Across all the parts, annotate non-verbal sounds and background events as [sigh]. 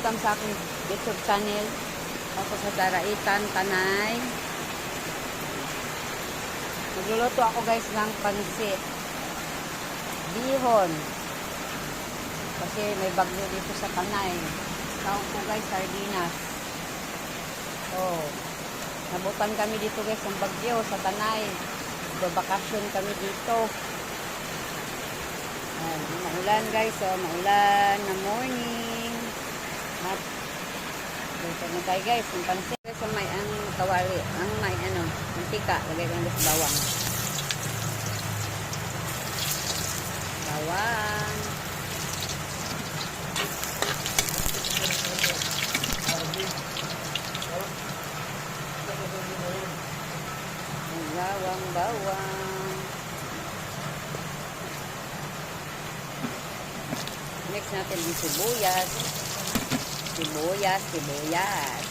welcome sa aking YouTube channel. Ako sa Daraitan, Tanay. Magluluto ako guys ng pansit. Bihon. Kasi may bagyo dito sa Tanay. Tawag ko guys, sardinas. Oh. Nabutan kami dito guys ng bagyo sa Tanay. Babakasyon kami dito. Ayan, maulan guys, oh, maulan na morning. Dito na tayo guys, yung pansit guys, ang may ang kawali, ang may ano, mantika, lagay ko na sa bawang. Bawang. Ang bawang, bawang. Next natin yung sibuyas. Sibuyas, sibuyas.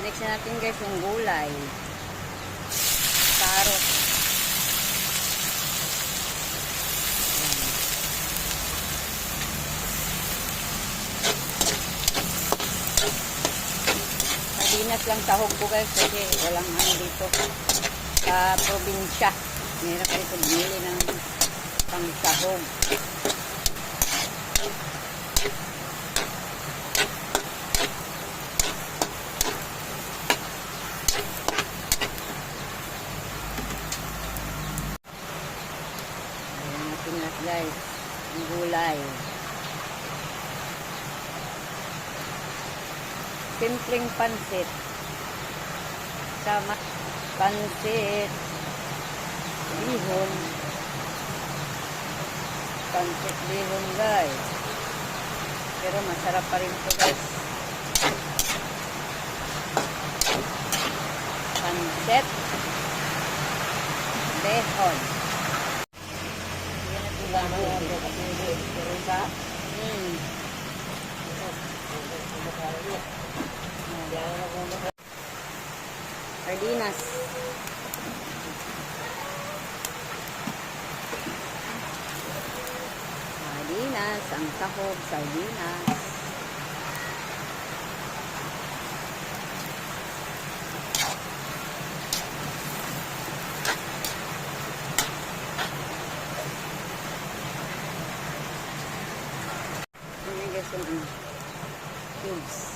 Next na natin guys yung gulay. Carrot. Ayan. Sardinas lang sahog ko guys kasi walang ano dito sa probinsya. Mahirap dito bumili ng pangsahog. Ayan natin na guys. Ang gulay. Simpleng pansit. Sama pansit. Bihon. Pansit bihon guys. Pero masarap pa rin ito guys. Pansit. Bihon. Yan ang ulam. Hmm. Sardinas. Sardinas, ang sahog, sardinas. Yung? Cubes.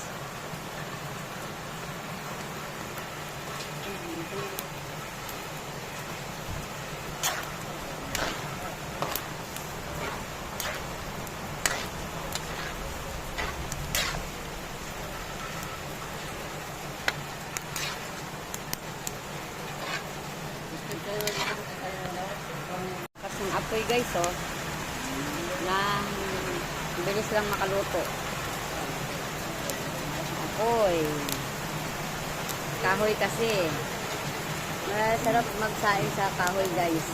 Lakas ng apoy guys oh. Na bilis lang makaluto. Apoy. Kahoy kasi. Masarap magsaing sa kahoy guys.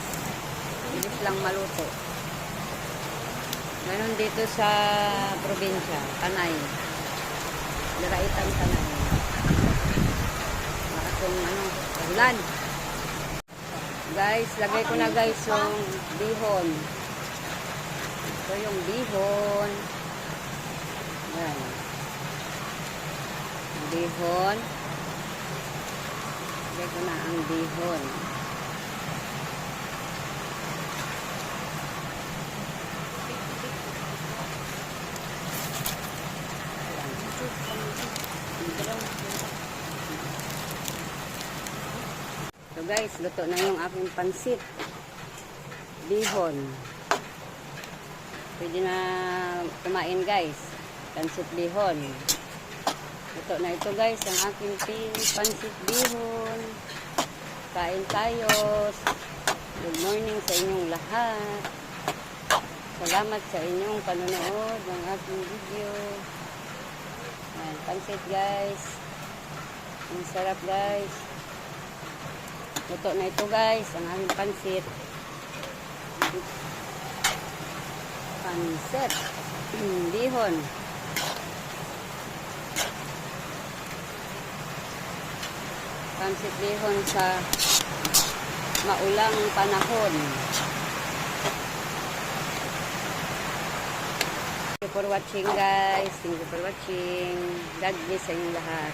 Bilis lang maluto. Ganon dito sa probinsya, Tanay. Daraitan Tanay. Lakas yung ano, ulan. Guys, lagay ko na guys yung bihon. Ito yung bihon. Ayan. Bihon. Lagay ko na ang bihon. So guys, luto na yung aking pansit. Bihon. Pwede na kumain guys. Pansit bihon. Luto na ito guys, ang aking pansit bihon. Kain tayo. Good morning sa inyong lahat. Salamat sa inyong panonood ng aking video. Ayan, pansit guys. Ang sarap guys. Luto na ito guys, ang aming pansit. Pansit. [clears throat] Bihon. Pansit bihon sa maulang panahon. for watching guys. Thank you for watching. God bless sa inyong lahat.